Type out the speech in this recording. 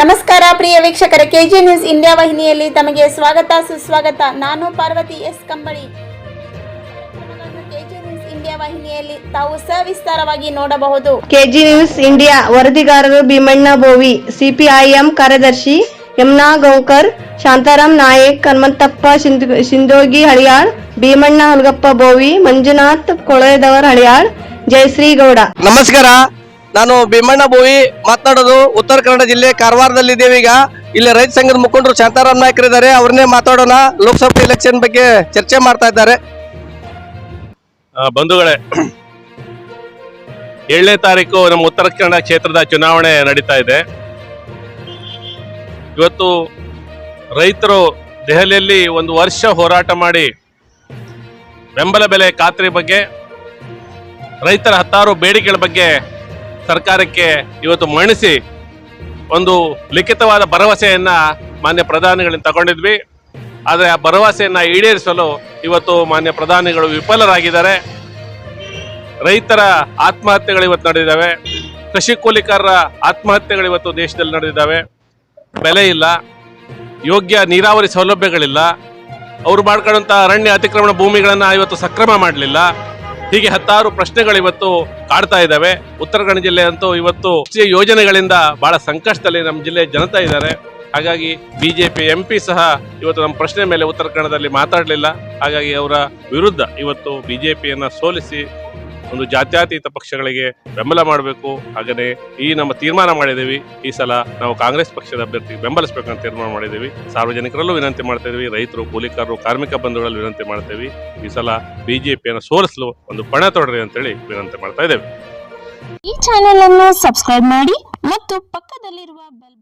ನಮಸ್ಕಾರ ಪ್ರಿಯ ವೀಕ್ಷಕರ KG news India ವಾಹಿನಿಯಲ್ಲಿ ತಮಗೆ ಸ್ವಾಗತ ಸುಸ್ವಾಗತ. ನಾನು Parvathi S Kambali. KG news India ವಾಹಿನಿಯಲ್ಲಿ ತಾವು ಸವಿಸ್ತಾರವಾಗಿ ನೋಡಬಹುದು. ಕೆಜಿ ನ್ಯೂಸ್ ಇಂಡಿಯಾ ವರದಿಗಾರರು ಭೀಮಣ್ಣ ಬೋವಿ ಸಿಪಿಐಎಂ ಕಾರ್ಯದರ್ಶಿ ಯಮುನಾ ಗೌಕರ್ ಶಾಂತಾರಾಮ್ ನಾಯಕ್ ಹನುಮಂತಪ್ಪ ಸಿಂಧೋಗಿ ಶಿಂದೋಗಿ ಹಳಿಯಾಳ್ ಭೀಮಣ್ಣ ಹುಲಗಪ್ಪ ಬೋವಿ ಮಂಜುನಾಥ್ ಕೊಳೆದವರ್ ಹಳಿಯಾಳ್ ಜಯಶ್ರೀ ಗೌಡ ನಮಸ್ಕಾರ. ನಾನು ಭೀಮಣ್ಣ ಭೋವಿ ಮಾತನಾಡೋದು ಉತ್ತರ ಕನ್ನಡ ಜಿಲ್ಲೆ ಕಾರವಾರದಲ್ಲಿದ್ದೇವೆ ಈಗ. ಇಲ್ಲಿ ರೈತ ಸಂಘದ ಮುಖಂಡರು ಶಾಂತಾರಾಮ್ ನಾಯ್ಕ ಇದ್ದಾರೆ. ಅವ್ರನ್ನೇ ಮಾತಾಡೋಣ. ಲೋಕಸಭಾ ಎಲೆಕ್ಷನ್ ಬಗ್ಗೆ ಚರ್ಚೆ ಮಾಡ್ತಾ ಇದ್ದಾರೆ. ಬಂಧುಗಳೇ, ಏಳನೇ ತಾರೀಕು ನಮ್ಮ ಉತ್ತರ ಕನ್ನಡ ಕ್ಷೇತ್ರದ ಚುನಾವಣೆ ನಡೀತಾ ಇದೆ. ಇವತ್ತು ರೈತರು ದೆಹಲಿಯಲ್ಲಿ ಒಂದು ವರ್ಷ ಹೋರಾಟ ಮಾಡಿ ಬೆಂಬಲ ಬೆಲೆ ಖಾತ್ರಿ ಬಗ್ಗೆ, ರೈತರ ಹತ್ತಾರು ಬೇಡಿಕೆಗಳ ಬಗ್ಗೆ ಸರ್ಕಾರಕ್ಕೆ ಇವತ್ತು ಮಣಿಸಿ ಒಂದು ಲಿಖಿತವಾದ ಭರವಸೆಯನ್ನ ಮಾನ್ಯ ಪ್ರಧಾನಿಗಳಿಂದ ತಗೊಂಡಿದ್ವಿ. ಆದರೆ ಆ ಭರವಸೆಯನ್ನ ಈಡೇರಿಸಲು ಇವತ್ತು ಮಾನ್ಯ ಪ್ರಧಾನಿಗಳು ವಿಫಲರಾಗಿದ್ದಾರೆ. ರೈತರ ಆತ್ಮಹತ್ಯೆಗಳು ಇವತ್ತು ನಡೆದಿದ್ದಾವೆ. ಕೃಷಿ ಕೂಲಿಕಾರರ ಆತ್ಮಹತ್ಯೆಗಳು ಇವತ್ತು ದೇಶದಲ್ಲಿ ನಡೆದಿದ್ದಾವೆ. ಬೆಲೆ ಇಲ್ಲ. ಯೋಗ್ಯ ನೀರಾವರಿ ಸೌಲಭ್ಯಗಳಿಲ್ಲ. ಅವರು ಮಾಡ್ಕೊಂಡಂತ ಅರಣ್ಯ ಅತಿಕ್ರಮಣ ಭೂಮಿಗಳನ್ನ ಇವತ್ತು ಸಕ್ರಮ ಮಾಡಲಿಲ್ಲ. ಹೀಗೆ ಹತ್ತಾರು ಪ್ರಶ್ನೆಗಳು ಇವತ್ತು ಕಾಡ್ತಾ ಇದ್ದಾವೆ. ಉತ್ತರ ಕನ್ನಡ ಜಿಲ್ಲೆ ಅಂತೂ ಇವತ್ತು ಯೋಜನೆಗಳಿಂದ ಬಹಳ ಸಂಕಷ್ಟದಲ್ಲಿ ನಮ್ಮ ಜಿಲ್ಲೆ ಜನತಾ ಇದ್ದಾರೆ. ಹಾಗಾಗಿ ಬಿಜೆಪಿ ಎಂ ಪಿ ಸಹ ಇವತ್ತು ನಮ್ಮ ಪ್ರಶ್ನೆ ಮೇಲೆ ಉತ್ತರ ಕನ್ನಡದಲ್ಲಿ ಮಾತಾಡಲಿಲ್ಲ. ಹಾಗಾಗಿ ಅವರ ವಿರುದ್ಧ ಇವತ್ತು ಬಿಜೆಪಿಯನ್ನ ಸೋಲಿಸಿ ಒಂದು ಜಾತ್ಯತೀತ ಪಕ್ಷಗಳಿಗೆ ಬೆಂಬಲ ಮಾಡಬೇಕು. ಹಾಗೆಯೇ ಈ ನಮ್ಮ ತೀರ್ಮಾನ ಮಾಡಿದ್ದೀವಿ. ಈ ಸಲ ನಾವು ಕಾಂಗ್ರೆಸ್ ಪಕ್ಷದ ಅಭ್ಯರ್ಥಿ ಅಂತ ತೀರ್ಮಾನ ಮಾಡಿದ್ದೀವಿ. ಸಾರ್ವಜನಿಕರಲ್ಲೂ ವಿನಂತಿ ಮಾಡ್ತಾ ಇದ್ದೀವಿ. ರೈತರು, ಕೂಲಿಕಾರರು, ಕಾರ್ಮಿಕ ಬಂಧುಗಳಲ್ಲಿ ವಿನಂತಿ ಮಾಡ್ತೇವೆ ಈ ಸಲ ಬಿಜೆಪಿಯನ್ನು ಸೋಲಿಸಲು ಒಂದು ಪಣ ತೊಡ್ರಿ ಅಂತೇಳಿ ವಿನಂತಿ ಮಾಡ್ತಾ ಇದ್ದೇವೆ. ಈ ಚಾನೆಲ್ ಅನ್ನು ಸಬ್ಸ್ಕ್ರೈಬ್ ಮಾಡಿ ಮತ್ತು ಪಕ್ಕದಲ್ಲಿರುವ ಬೆಲ್